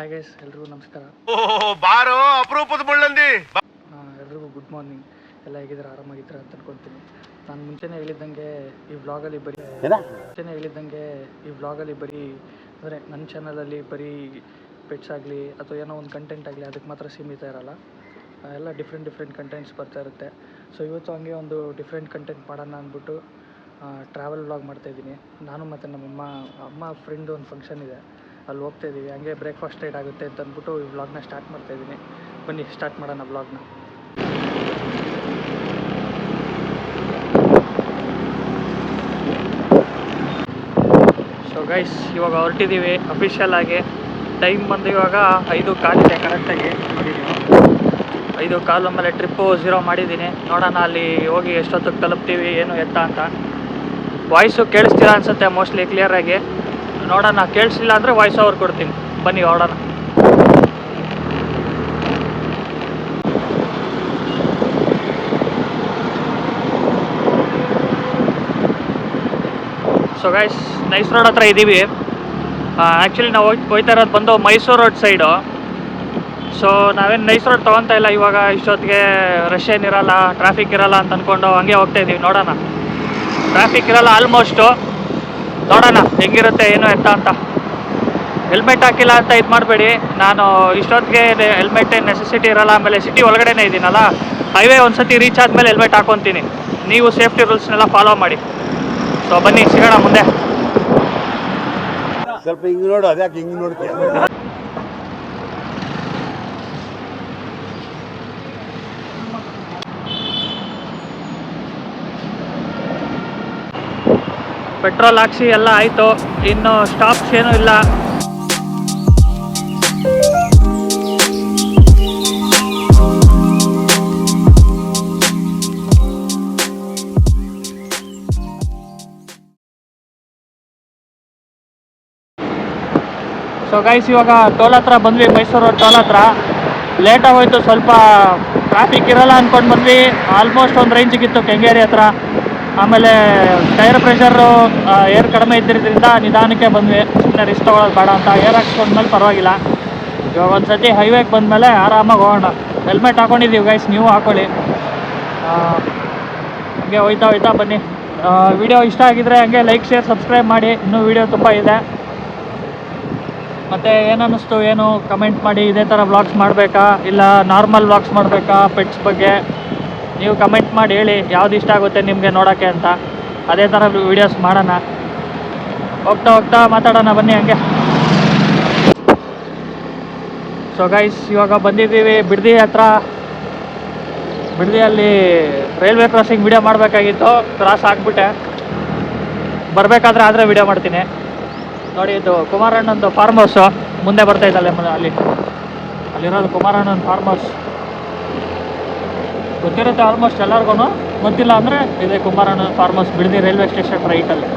Hi guys ಎಲ್ರಿಗೂ ನಮಸ್ಕಾರ. ಓ ಬಾರೋ ಅಪರೂಪದ ಮುಳ್ಳಂದಿ. ಎಲ್ರಿಗೂ ಗುಡ್ ಮಾರ್ನಿಂಗ್ ಎಲ್ಲ ಹೇಗಿದ್ರೆ ಆರಾಮಾಗಿದ್ರೆ ಅಂತ ಅನ್ಕೊಂತೀನಿ. ನಾನು ಮುಂಚೆನೇ ಹೇಳಿದ್ದಂಗೆ ಈ ವ್ಲಾಗಲ್ಲಿ ಬರೀ ಮುಂಚೆನೇ ಹೇಳಿದ್ದಂಗೆ ಈ ವ್ಲಾಗಲ್ಲಿ ಬರೀ ಅಂದರೆ ನನ್ನ ಚಾನಲಲ್ಲಿ ಬರೀ ಪೆಟ್ಸ್ ಆಗಲಿ ಅಥವಾ ಏನೋ ಒಂದು ಕಂಟೆಂಟ್ ಆಗಲಿ ಅದಕ್ಕೆ ಮಾತ್ರ ಸೀಮಿತ ಇರಲ್ಲ. ಎಲ್ಲ ಡಿಫ್ರೆಂಟ್ ಡಿಫ್ರೆಂಟ್ ಕಂಟೆಂಟ್ಸ್ ಬರ್ತಾ ಇರುತ್ತೆ. ಸೊ ಇವತ್ತು ಹಂಗೆ ಒಂದು ಡಿಫ್ರೆಂಟ್ ಕಂಟೆಂಟ್ ಮಾಡೋಣ ಅಂದ್ಬಿಟ್ಟು ಟ್ರಾವೆಲ್ ವ್ಲಾಗ್ ಮಾಡ್ತಾಯಿದ್ದೀನಿ ನಾನು ಮತ್ತು ನಮ್ಮಮ್ಮ ಅಮ್ಮ ಫ್ರೆಂಡ್ ಒಂದು ಫಂಕ್ಷನ್ ಇದೆ. ಅಲ್ಲಿ ಹೋಗ್ತಾ ಇದ್ದೀವಿ. ಹಂಗೆ ಬ್ರೇಕ್ಫಾಸ್ಟ್ ರೇಟ್ ಆಗುತ್ತೆ ಅಂತ ಅಂದ್ಬಿಟ್ಟು ಈ ವ್ಲಾಗ್ನ ಸ್ಟಾರ್ಟ್ ಮಾಡ್ತಾಯಿದ್ದೀನಿ ಬನ್ನಿ ಸ್ಟಾರ್ಟ್ ಮಾಡೋಣ ವ್ಲಾಗ್ನ ಸೊ ಗೈಸ್ ಇವಾಗ ಹೊರಟಿದ್ದೀವಿ ಅಫಿಷಿಯಲ್ ಆಗಿ. ಟೈಮ್ ಬಂದು ಇವಾಗ ಐದು ಕಾಲಿದೆ ಕರೆಕ್ಟಾಗಿ ಐದು ಕಾಲು ಮೇಲೆ ಟ್ರಿಪ್ಪು ಝೀರೋ ಮಾಡಿದ್ದೀನಿ. ನೋಡೋಣ ಅಲ್ಲಿ ಹೋಗಿ ಎಷ್ಟೊತ್ತಿಗೆ ತಲುಪ್ತೀವಿ, ಏನು ಎತ್ತ ಅಂತ. ವಾಯ್ಸು ಕೇಳಿಸ್ತೀರಾ ಅನಿಸುತ್ತೆ ಮೋಸ್ಟ್ಲಿ ಕ್ಲಿಯರಾಗಿ ನೋಡೋಣ ಕೇಳಿಸಿಲ್ಲ ಅಂದರೆ ವಾಯ್ಸ್ ಓವರ್ ಕೊಡ್ತೀನಿ. ಬನ್ನಿ ಹೊರಡೋಣ ಸೊ ಗೈಸ್ ನೈಸ್ ರೋಡ್ ಹತ್ರ ಇದ್ದೀವಿ ಆ್ಯಕ್ಚುಲಿ ನಾವು ಹೋಗ್ ಹೋಗ್ತಾ ಇರೋದು ಬಂದು ಮೈಸೂರು ರೋಡ್ ಸೈಡು ಸೊ ನಾವೇನು ನೈಸ್ ರೋಡ್ ತೊಗೊತಾ ಇಲ್ಲ ಇವಾಗ, ಇಷ್ಟೊತ್ತಿಗೆ ರಶ್ ಏನಿರಲ್ಲ ಟ್ರಾಫಿಕ್ ಇರಲ್ಲ ಅಂತ ಅಂದ್ಕೊಂಡು ಹಂಗೆ ಹೋಗ್ತಾ ಇದ್ದೀವಿ ನೋಡೋಣ. ಟ್ರಾಫಿಕ್ ಇರಲ್ಲ ಆಲ್ಮೋಸ್ಟು ನೋಡೋಣ, ಹೆಂಗಿರುತ್ತೆ, ಏನು ಎತ್ತ ಅಂತ. ಹೆಲ್ಮೆಟ್ ಹಾಕಿಲ್ಲ ಅಂತ ಇದು ಮಾಡಬೇಡಿ. ನಾನು ಇಷ್ಟೊತ್ತಿಗೆ ಹೆಲ್ಮೆಟ್ ನೆಸೆಸಿಟಿ ಇರಲ್ಲ, ಆಮೇಲೆ ಸಿಟಿ ಒಳಗಡೆನೇ ಇದ್ದೀನಲ್ಲ ಹೈವೇ ಒಂದು ಸತಿ ರೀಚ್ ಆದಮೇಲೆ ಹೆಲ್ಮೆಟ್ ಹಾಕೊತೀನಿ. ನೀವು ಸೇಫ್ಟಿ ರೂಲ್ಸ್ನೆಲ್ಲ ಫಾಲೋ ಮಾಡಿ. ಸೊ ಬನ್ನಿ, ಸಿಗೋಣ ಮುಂದೆ. ಸ್ವಲ್ಪ ಹಿಂಗ್ ನೋಡು, ಅದ್ಯಾಕೆ ಹಿಂಗ್ ನೋಡ್ತೀಯ? ಪೆಟ್ರೋಲ್ ಹಾಕ್ಸಿ ಎಲ್ಲ ಆಯಿತು. ಇನ್ನು ಸ್ಟಾಪ್ಸ್ ಏನೂ ಇಲ್ಲ. ಸೊ ಗೈಸ್ ಇವಾಗ ಟೋಲ್ ಹತ್ರ ಬಂದ್ವಿ, ಮೈಸೂರು ಟೋಲ್ ಹತ್ರ. ಲೇಟಾಗಿ ಹೋಯಿತು ಸ್ವಲ್ಪ ಟ್ರಾಫಿಕ್ ಇರಲ್ಲ ಅಂದ್ಕೊಂಡು ಬಂದ್ವಿ. ಆಲ್ಮೋಸ್ಟ್ ಒಂದು ರೇಂಜಿಗಿತ್ತು ಕೆಂಗೇರಿ ಹತ್ರ. ಆಮೇಲೆ ಟೈರ್ ಪ್ರೆಷರು ಏರ್ ಕಡಿಮೆ ಇದ್ದಿರೋದ್ರಿಂದ ನಿಧಾನಕ್ಕೆ ಬಂದ್ವಿ. ಸುಮ್ಮನೆ ರಿಸ್ಕ್ ತೊಗೊಳೋದು ಬೇಡ ಅಂತ. ಏರ್ ಹಾಕ್ಸ್ಕೊಂಡ್ಮೇಲೆ ಪರವಾಗಿಲ್ಲ. ಇವಾಗ ಒಂದು ಸತಿ ಹೈವೇಗೆ ಬಂದಮೇಲೆ ಆರಾಮಾಗಿ ಹೋಗೋಣ. ಹೆಲ್ಮೆಟ್ ಹಾಕೊಂಡಿದ್ದೀವಿ ಗೈಸ್ ನೀವು ಹಾಕೊಳ್ಳಿ. ಆ, ಹಂಗೆ ಹೋಯ್ತಾ ಹೋಯ್ತಾ ಬನ್ನಿ. ವಿಡಿಯೋ ಇಷ್ಟ ಆಗಿದ್ರೆ ಹಂಗೆ ಲೈಕ್ ಶೇರ್ ಸಬ್ಸ್ಕ್ರೈಬ್ ಮಾಡಿ. ಇನ್ನೂ ವಿಡಿಯೋ ತುಂಬ ಇದೆ. ಮತ್ತು ಏನನ್ನಿಸ್ತು ಏನು ಕಮೆಂಟ್ ಮಾಡಿ. ಇದೇ ಥರ ವ್ಲಾಗ್ಸ್ ಮಾಡಬೇಕಾ? ಇಲ್ಲ ನಾರ್ಮಲ್ ವ್ಲಾಗ್ಸ್ ಮಾಡಬೇಕಾ? ಪೆಟ್ಸ್ ಬಗ್ಗೆ? ನೀವು ಕಮೆಂಟ್ ಮಾಡಿ ಹೇಳಿ, ಯಾವ್ದು ಇಷ್ಟ ಆಗುತ್ತೆ ನಿಮಗೆ ನೋಡೋಕ್ಕೆ ಅಂತ. ಅದೇ ಥರ ವಿಡಿಯೋಸ್ ಮಾಡೋಣ. ಹೋಗ್ತಾ ಹೋಗ್ತಾ ಮಾತಾಡೋಣ, ಬನ್ನಿ ಹಂಗೆ. ಸೊ ಗೈಸ್ ಇವಾಗ ಬಂದಿದ್ದೀವಿ ಬಿಡದಿ ಹತ್ರ. ಬಿಡದಿಯಲ್ಲಿ ರೈಲ್ವೆ ಕ್ರಾಸಿಂಗ್ ವಿಡಿಯೋ ಮಾಡಬೇಕಾಗಿತ್ತು ಕ್ರಾಸ್ ಆಗಿಬಿಟ್ಟೆ. ಬರಬೇಕಾದ್ರೆ ಆದರೆ ವಿಡಿಯೋ ಮಾಡ್ತೀನಿ. ನೋಡಿ, ಇದು ಕುಮಾರಣ್ಣಂದು ಫಾರ್ಮ್ ಹೌಸು ಮುಂದೆ ಬರ್ತಾ ಇದ್ದಲ್ಲ ಮ- ಅಲ್ಲಿ. ಅಲ್ಲಿರೋದು ಕುಮಾರಣ್ಣನ ಫಾರ್ಮ್ ಹೌಸ್ ಗೊತ್ತಿರುತ್ತೆ ಆಲ್ಮೋಸ್ಟ್ ಎಲ್ಲರಿಗೂ ಗೊತ್ತಿಲ್ಲ ಅಂದರೆ ಇದೆ Kumaranna farms Bidadi railway station ರೈಟಲ್ಲಿ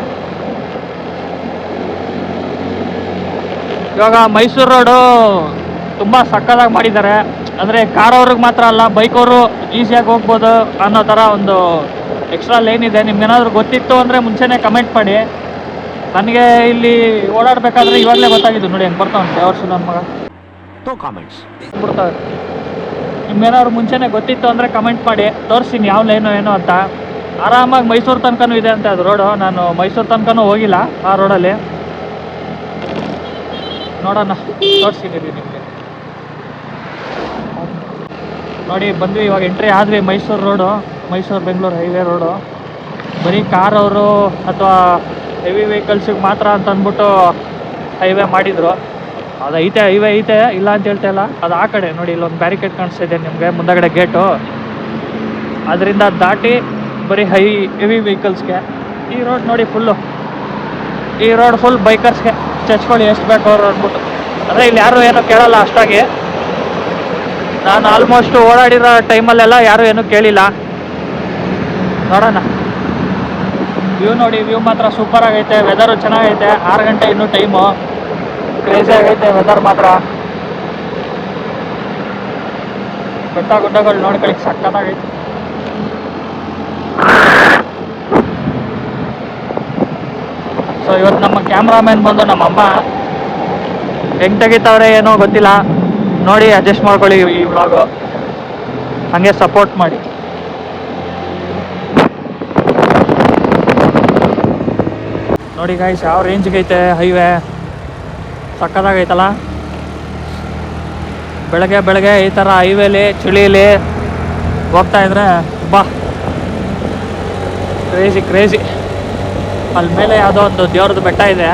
ಇವಾಗ ಮೈಸೂರು ರೋಡು ತುಂಬ ಸಕ್ಕದಾಗಿ ಮಾಡಿದ್ದಾರೆ. ಅಂದರೆ ಕಾರ್ ಅವ್ರಿಗೆ ಮಾತ್ರ ಅಲ್ಲ ಬೈಕ್ ಅವರು ಈಸಿಯಾಗಿ ಹೋಗ್ಬೋದು ಅನ್ನೋ ಥರ ಒಂದು ಎಕ್ಸ್ಟ್ರಾ ಲೈನ್ ಇದೆ. ನಿಮ್ಗೇನಾದರೂ ಗೊತ್ತಿತ್ತು ಅಂದರೆ ಮುಂಚೆನೇ ಕಮೆಂಟ್ ಮಾಡಿ. ನನಗೆ ಇಲ್ಲಿ ಓಡಾಡಬೇಕಾದ್ರೆ ಇವಾಗಲೇ ಗೊತ್ತಾಗಿದ್ದು ನೋಡಿ ಹೆಂಗೆ ಬರ್ತಾವಂತೆ ವರ್ಷ ನನ್ನ ಮಗ? ಬಿಡ್ತಾವೆ ನಿಮ್ಗೇನಾದ್ರು ಮುಂಚೆನೇ ಗೊತ್ತಿತ್ತು ಅಂದರೆ ಕಮೆಂಟ್ ಮಾಡಿ. ತೋರಿಸ್ತೀನಿ ಯಾವ ಲೈನು ಏನು ಅಂತ. ಆರಾಮಾಗಿ ಮೈಸೂರು ತನಕನೂ ಇದೆ ಅಂತ ಅದು ರೋಡು ನಾನು ಮೈಸೂರು ತನಕನೂ ಹೋಗಿಲ್ಲ ಆ ರೋಡಲ್ಲಿ ನೋಡೋಣ. ತೋರಿಸ್ತೀನಿ ನಿಮಗೆ. ನೋಡಿ, ಬಂದ್ವಿ. ಇವಾಗ ಎಂಟ್ರಿ ಆದ್ವಿ Mysuru road Mysuru Bengaluru highway road ಬರೀ ಕಾರ್ ಅವರು ಅಥವಾ ಹೆವಿ ವೆಹಿಕಲ್ಸಿಗೆ ಮಾತ್ರ ಅಂತ ಅಂದ್ಬಿಟ್ಟು ಹೈವೇ ಮಾಡಿದರು. ಅದು ಐತೆ ಐವೇ ಐತೆ, ಇಲ್ಲ ಅಂತ ಹೇಳ್ತಾ ಇಲ್ಲ. ಅದು ಆ ಕಡೆ, ನೋಡಿ, ಇಲ್ಲೊಂದು ಬ್ಯಾರಿಕೇಡ್ ಕಾಣಿಸ್ತಾ ಇದೆ ನಿಮಗೆ, ಮುಂದಗಡೆ ಗೇಟು ಅದರಿಂದ ದಾಟಿ ಬರೀ ಹೈ ಹೆವಿ ವೆಹಿಕಲ್ಸ್ಗೆ ಈ ರೋಡ್ ನೋಡಿ ಫುಲ್ಲು ಈ ರೋಡ್ ಫುಲ್ ಬೈಕರ್ಸ್ಗೆ ಚಚ್ಕೊಳ್ಳಿ, ಎಷ್ಟು ಬೇಕು ಅವ್ರು ಅಂದ್ಬಿಟ್ಟು. ಅಂದರೆ ಇಲ್ಲಿ ಯಾರು ಏನೂ ಕೇಳಲ್ಲ ಅಷ್ಟಾಗಿ. ನಾನು ಆಲ್ಮೋಸ್ಟ್ ಓಡಾಡಿರೋ ಟೈಮಲ್ಲೆಲ್ಲ ಯಾರೂ ಏನೂ ಕೇಳಿಲ್ಲ. ನೋಡೋಣ. ವ್ಯೂ ನೋಡಿ ವ್ಯೂ ಮಾತ್ರ ಸೂಪರ್ ಆಗೈತೆ ವೆದರು ಚೆನ್ನಾಗೈತೆ, ಆರು ಗಂಟೆ ಇನ್ನೂ ಟೈಮು ಕ್ರೇಜಿ ಆಗೈತೆ ವೆದರ್ ಮಾತ್ರ. ಬೆಟ್ಟ ಗುಡ್ಡಗಳು ನೋಡ್ಕೊಳ್ಳಿಕ್ಕೆ ಸಕ್ಕತ್ತಾಗೈತೆ. ಸೊ ಇವತ್ತು ನಮ್ಮ ಕ್ಯಾಮ್ರಾಮ್ಯಾನ್ ಬಂದು ನಮ್ಮ ಅಮ್ಮ ಹೆಂಗ್ ತೆಗಿತಾವ್ರೆ ಏನೋ ಗೊತ್ತಿಲ್ಲ. ನೋಡಿ ಅಡ್ಜಸ್ಟ್ ಮಾಡ್ಕೊಳ್ಳಿ ಈ ವ್ಲಾಗು ಹಂಗೆ ಸಪೋರ್ಟ್ ಮಾಡಿ. ನೋಡಿ ಗಾಯ್ಸ್ ಯಾವ ರೇಂಜ್ಗೆ ಐತೆ ಹೈವೇ ಸಕ್ಕತ್ತಾಗೈತಲ್ಲ? ಬೆಳಗ್ಗೆ ಬೆಳಗ್ಗೆ ಈ ಥರ ಹೈವೇಲಿ ಚಳಿಲಿ ಹೋಗ್ತಾ ಇದ್ರೆ ಬಾ. ಕ್ರೇಜಿ ಕ್ರೇಜಿ ಅಲ್ಲಿ ಮೇಲೆ ಯಾವುದೋ ಒಂದು ದೇವ್ರದ್ದು ಬೆಟ್ಟ ಇದೆ.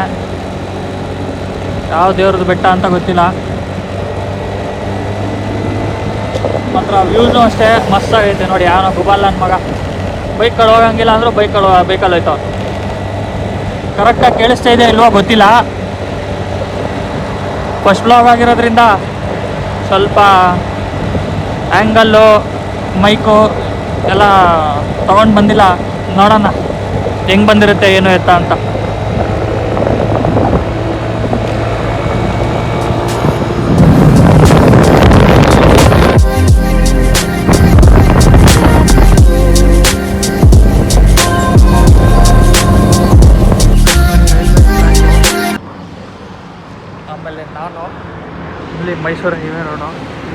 ಯಾವ ದೇವ್ರದ್ದು ಬೆಟ್ಟ ಅಂತ ಗೊತ್ತಿಲ್ಲ. ಮಾತ್ರ ವ್ಯೂನು ಅಷ್ಟೇ ಮಸ್ತಾಗೈತೆ ನೋಡಿ ಯಾವನೋ ಗುಬಾಲ್ ನನ್ನ ಮಗ. ಬೈಕಲ್ಲಿ ಹೋಗಂಗಿಲ್ಲ ಅಂದರೂ ಬೈಕಲ್ಲಿ ಬೈಕಲ್ಲಿ ಹೋಯ್ತು ಕರೆಕ್ಟಾಗಿ ಕೇಳಿಸ್ತಾ ಇದೆ ಇಲ್ವೋ ಗೊತ್ತಿಲ್ಲ. ಫಸ್ಟ್ ಬ್ಲಾಗ್ ಆಗಿರೋದ್ರಿಂದ ಸ್ವಲ್ಪ ಆ್ಯಂಗಲ್ಲು ಮೈಕು ಎಲ್ಲ ತೊಗೊಂಡು ಬಂದಿಲ್ಲ. ನೋಡೋಣ. ಹೆಂಗೆ ಬಂದಿರುತ್ತೆ, ಏನು ಎತ್ತ ಅಂತ.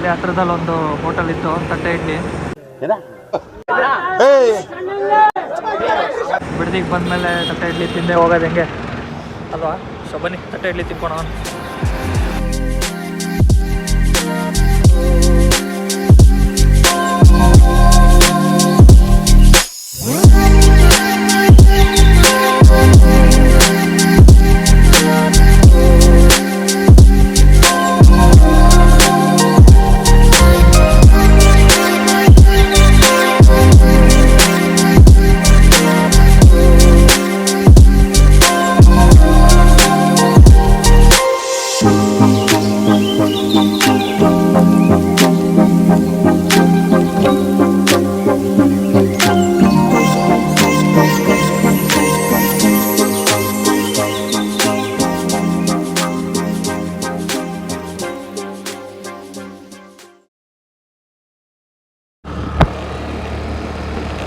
ಇಲ್ಲಿ ಹತ್ರದಲ್ಲಿ ಒಂದು ಹೋಟೆಲ್ ಇತ್ತು ತಟ್ಟೆ ಇಡ್ಲಿ ಬಿಡದಿಗೆ ಬಂದಮೇಲೆ ತಟ್ಟೆ ಇಡ್ಲಿ ತಿಂದೆ ಹೋಗೋದು ಹೆಂಗೆ? ಅಲ್ವಾ? ಸೊ ಬನ್ನಿ ತಟ್ಟೆ ಇಡ್ಲಿ ತಿನ್ಕೊಳೋಣ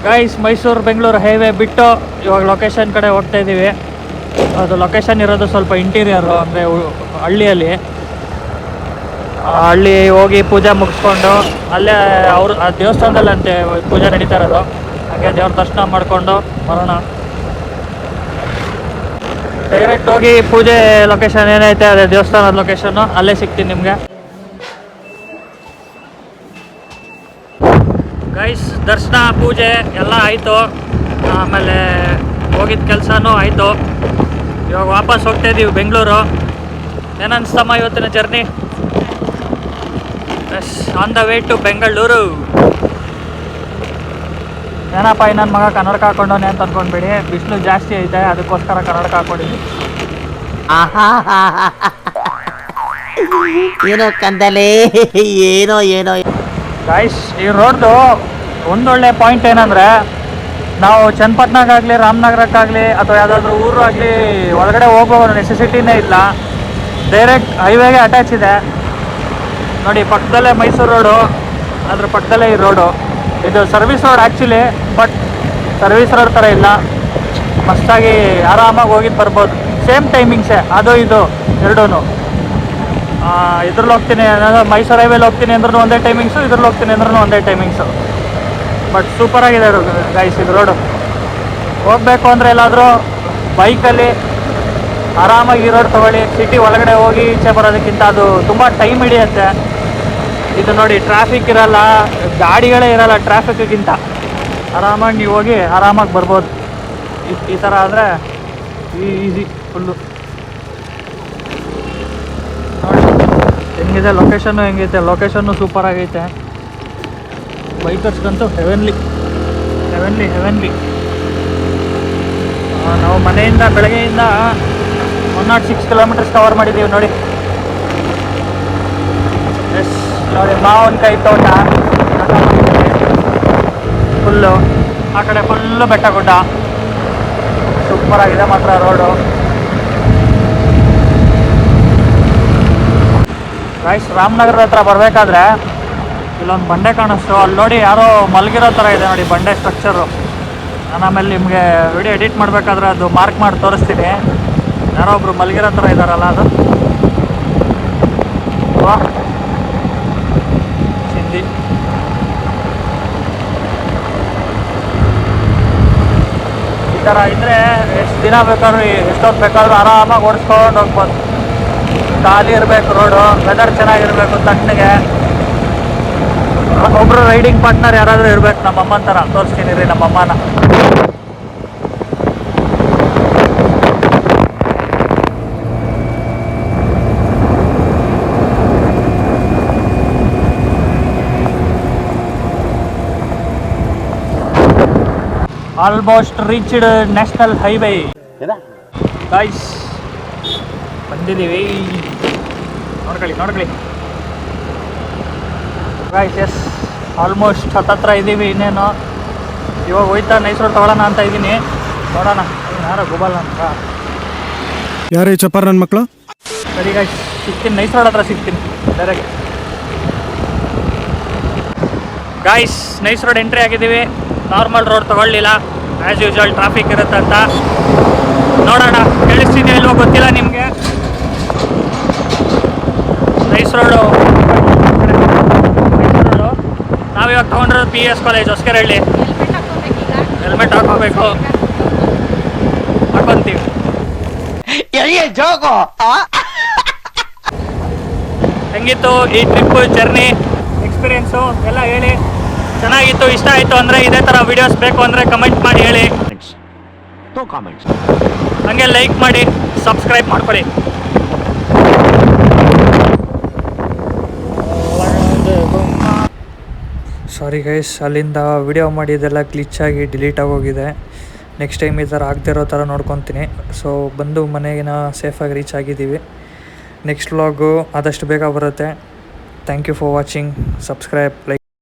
ಗೈಸ್ ಮೈಸೂರು ಬೆಂಗಳೂರು ಹೈವೇ ಬಿಟ್ಟು ಇವಾಗ ಲೊಕೇಶನ್ ಕಡೆ ಹೋಗ್ತಾ ಇದ್ದೀವಿ ಅದು ಲೊಕೇಶನ್ ಇರೋದು ಸ್ವಲ್ಪ ಇಂಟೀರಿಯರು ಅಂದರೆ ಹಳ್ಳಿಯಲ್ಲಿ. ಹಳ್ಳಿ ಹೋಗಿ ಪೂಜೆ ಮುಗಿಸ್ಕೊಂಡು, ಅಲ್ಲೇ ಅವರು, ಆ ದೇವಸ್ಥಾನದಲ್ಲಿ ಅಂತೆ ಪೂಜೆ ನಡೀತಾ ಇರೋದು. ಹಾಗೆ ದೇವ್ರ ದರ್ಶನ ಮಾಡಿಕೊಂಡು ಬರೋಣ. ಡೈರೆಕ್ಟ್ ಹೋಗಿ ಪೂಜೆ ಲೊಕೇಶನ್ ಏನೈತೆ ಅದೇ ದೇವಸ್ಥಾನದ ಲೊಕೇಶನ್ನು ಅಲ್ಲೇ ಸಿಗ್ತೀನಿ ನಿಮಗೆ ಗೈಸ್ ದರ್ಶನ ಪೂಜೆ ಎಲ್ಲ ಆಯಿತು. ಆಮೇಲೆ ಹೋಗಿದ್ದ ಕೆಲಸನೂ ಆಯಿತು. ಇವಾಗ ವಾಪಸ್ ಹೋಗ್ತಾ ಇದ್ದೀವಿ ಬೆಂಗಳೂರು. ಏನನ್ನಿಸ್ತಮ್ಮ ಇವತ್ತಿನ journey as on the way to Bengaluru ಏನಪ್ಪ ಇನ್ನೊಂದು ನನ್ನ ಮಗ ಕನ್ನಡಕ ಹಾಕೊಂಡವನೆ ಅಂತ ಅನ್ಕೊಂಡ್ಬಿಡಿ. ಬಿಸಿಲು ಜಾಸ್ತಿ ಐತೆ ಅದಕ್ಕೋಸ್ಕರ ಕನ್ನಡಕ ಹಾಕೊಂಡಿದ್ವಿ ಏನೋ ಕಂದಲೇ ಏನೋ ಏನೋ. ಗಾಯ್ಸ್ ಈ ರೋಡ್ದು ಒಂದೊಳ್ಳೆ ಪಾಯಿಂಟ್ ಏನಂದರೆ, ನಾವು ಚನ್ನಪಟ್ಟಣಕ್ಕಾಗಲಿ, ರಾಮನಗರಕ್ಕಾಗಲಿ, ಅಥವಾ ಯಾವುದಾದ್ರೂ ಊರು ಆಗಲಿ ಒಳಗಡೆ ಹೋಗೋ ನೆಸೆಸಿಟಿನೇ ಇಲ್ಲ. ಡೈರೆಕ್ಟ್ ಹೈವೇಗೆ ಅಟ್ಯಾಚ್ ಇದೆ. ನೋಡಿ, ಪಕ್ಕದಲ್ಲೇ ಮೈಸೂರು ರೋಡು ಅದ್ರ ಪಕ್ಕದಲ್ಲೇ ಈ ರೋಡು ಇದು service road actually but service road ಥರ ಇಲ್ಲ. ಮಸ್ತಾಗಿ ಆರಾಮಾಗಿ ಹೋಗಿ ಬರ್ಬೋದು. ಸೇಮ್ ಟೈಮಿಂಗ್ಸೇ ಅದು ಇದು ಎರಡೂ ಇದ್ರಲ್ಲಿ ಹೋಗ್ತೀನಿ ಮೈಸೂರು ಹೈವೇಲಿ ಹೋಗ್ತೀನಿ ಅಂದ್ರೂ ಒಂದೇ ಟೈಮಿಂಗ್ಸು ಇದ್ರಲ್ಲಿ ಹೋಗ್ತೀನಿ ಅಂದ್ರೂ ಒಂದೇ ಟೈಮಿಂಗ್ಸು ಬಟ್ ಸೂಪರಾಗಿದೆ ಗೈಸ್ ಇದು ರೋಡು ಹೋಗಬೇಕು ಅಂದರೆ ಎಲ್ಲಾದರೂ ಬೈಕಲ್ಲಿ ಆರಾಮಾಗಿ ಈ ರೋಡ್ ತೊಗೊಳ್ಳಿ. ಸಿಟಿ ಒಳಗಡೆ ಹೋಗಿ ಈಚೆ ಬರೋದಕ್ಕಿಂತ ಅದು ತುಂಬ ಟೈಮ್ ಹಿಡಿಯುತ್ತೆ. ಇದು ನೋಡಿ ಟ್ರಾಫಿಕ್ ಇರಲ್ಲ, ಗಾಡಿಗಳೇ ಇರಲ್ಲ ಟ್ರಾಫಿಕ್ಗಿಂತ ಆರಾಮಾಗಿ ನೀವು ಹೋಗಿ ಆರಾಮಾಗಿ ಬರ್ಬೋದು. ಈ ಥರ ಆದರೆ ಈಸಿ ಫುಲ್ಲು ನೋಡಿ, ಹೆಂಗಿದೆ ಲೊಕೇಶನ್ನು ಹೆಂಗೈತೆ? ಲೊಕೇಶನ್ನು ಸೂಪರ್ ಆಗೈತೆ. ಬೈಕರ್ಸ್ಗಂತೂ ಹೆವೆನ್ಲಿ ಹೆವೆನ್ಲಿ ಹೆವೆನ್ಲಿ ನಾವು ಮನೆಯಿಂದ ಬೆಳಗ್ಗೆಯಿಂದ one not six kilometres cover ಮಾಡಿದ್ದೀವಿ ನೋಡಿ. ಎಸ್ ನೋಡಿ, ಮಾವಿನಕಾಯಿ ತೋಟ. ಫುಲ್ಲು ಆ ಕಡೆ ಫುಲ್ಲು ಬೆಟ್ಟ ಗುಡ್ಡ ಸೂಪರ್ ಆಗಿದೆ ಮಾತ್ರ ರೋಡು ರಾಯ್ಸ್ ರಾಮನಗರದ ಹತ್ರ ಬರಬೇಕಾದ್ರೆ ಇಲ್ಲೊಂದು ಬಂಡೆ ಕಾಣಿಸ್ತು. ಅಲ್ಲಿ ನೋಡಿ ಯಾರೋ ಮಲಗಿರೋ ಥರ ಇದೆ ನೋಡಿ ಬಂಡೆ ಸ್ಟ್ರಕ್ಚರು ನಾನು ಆಮೇಲೆ ನಿಮಗೆ ವಿಡಿಯೋ ಎಡಿಟ್ ಮಾಡಬೇಕಾದ್ರೆ ಅದು ಮಾರ್ಕ್ ಮಾಡಿ ತೋರಿಸ್ತೀನಿ. ಯಾರೋ ಒಬ್ರು ಮಲಗಿರೋ ಥರ ಇದ್ದಾರಲ್ಲ ಅದು. ಸಿಂಧಿ. ಈ ಥರ ಇದ್ದರೆ ಎಷ್ಟು ದಿನ ಬೇಕಾದ್ರೂ ಎಷ್ಟೊತ್ತು ಬೇಕಾದ್ರೂ ಆರಾಮಾಗಿ ಓಡಿಸ್ಕೊಂಡು ಹೋಗ್ಬೋದು. ಖಾಲಿ ಇರಬೇಕು ರೋಡು ವೆದರ್ ಚೆನ್ನಾಗಿರಬೇಕು ತಣ್ಣಗೆ. ಒಬ್ರು ರೈಡಿಂಗ್ ಪಾರ್ಟ್ನರ್ ಯಾರಾದರೂ ಇರ್ಬೇಕು ನಮ್ಮ ಅಮ್ಮನ ಥರ ತೋರಿಸ್ತೀನಿ ರೀ ನಮ್ಮ ಅಮ್ಮನ almost reached national highway guys ಬಂದಿದ್ದೀವಿ. ನೋಡ್ಕೊಳ್ಳಿ ನೋಡ್ಕೊಳ್ಳಿ. ಗಾಯ್ಸ್ ಎಸ್ ಆಲ್ಮೋಸ್ಟ್ ಹತ್ತತ್ರ ಇದ್ದೀವಿ ಇನ್ನೇನು. ಇವಾಗ ಹೋಯ್ತಾ ನೈಸ್ ರೋಡ್ ತಗೊಳ್ಳೋಣ ಅಂತ ಇದ್ದೀನಿ. ನೋಡೋಣ. ಯಾರ ಯಾರೋ ಗುಬಲ್ ಅಂತ ಈ ಚಪ್ಪರ್ ನನ್ನ ಮಕ್ಕಳು ಸರಿ ಗಾಯ್ಸ್ ಸಿಗ್ತೀನಿ. ನೈಸ್ ರೋಡ್ ಹತ್ರ ಸಿಗ್ತೀನಿ. Direct guys nice road entry ಆಗಿದ್ದೀವಿ. ನಾರ್ಮಲ್ ರೋಡ್ ತಗೊಳ್ಳಿಲ್ಲ. ಆ್ಯಸ್ ಯೂಶ್ವಲ್ ಟ್ರಾಫಿಕ್ ಇರುತ್ತೆ ಅಂತ. ನೋಡೋಣ. ಕೇಳಿಸ್ತೀನಿ ಇಲ್ವೋ ಗೊತ್ತಿಲ್ಲ ನಿಮಗೆ. ನೈಸ್ ರೋಡು ನಾವಿವಾಗ ತೊಗೊಂಡಿರೋದು P S college Hosakerehalli. Helmet ಹಾಕೋಬೇಕು ಹಾಕೊಂತೀವಿ. ಹೆಂಗಿತ್ತು ಈ ಟ್ರಿಪ್ ಜರ್ನಿ ಎಕ್ಸ್ಪೀರಿಯನ್ಸು ಎಲ್ಲ ಹೇಳಿ. ಚೆನ್ನಾಗಿತ್ತು ಇಷ್ಟ ಆಯಿತು ಅಂದರೆ ಇದೇ ಥರ ವಿಡಿಯೋಸ್ ಬೇಕು ಅಂದರೆ ಕಮೆಂಟ್ ಮಾಡಿ ಹೇಳಿ. ಹಾಗೆ ಲೈಕ್ ಮಾಡಿ ಸಬ್ಸ್ಕ್ರೈಬ್ ಮಾಡ್ಕೊಳ್ಳಿ. ಸಾರಿ ಗೈಸ್ ಅಲ್ಲಿಂದ ವಿಡಿಯೋ ಮಾಡಿದ್ದೆಲ್ಲ ಕ್ಲಿಚ್ ಆಗಿ ಡಿಲೀಟ್ ಆಗೋಗಿದೆ. ನೆಕ್ಸ್ಟ್ ಟೈಮ್ ಈ ಥರ ಆಗ್ತಿರೋ ಥರ ನೋಡ್ಕೊತೀನಿ. ಸೊ ಬಂದು ಮನೆಗಿನ ಸೇಫಾಗಿ ರೀಚ್ ಆಗಿದ್ದೀವಿ. ನೆಕ್ಸ್ಟ್ ವ್ಲಾಗು ಆದಷ್ಟು ಬೇಗ ಬರುತ್ತೆ. Thank you for watching subscribe like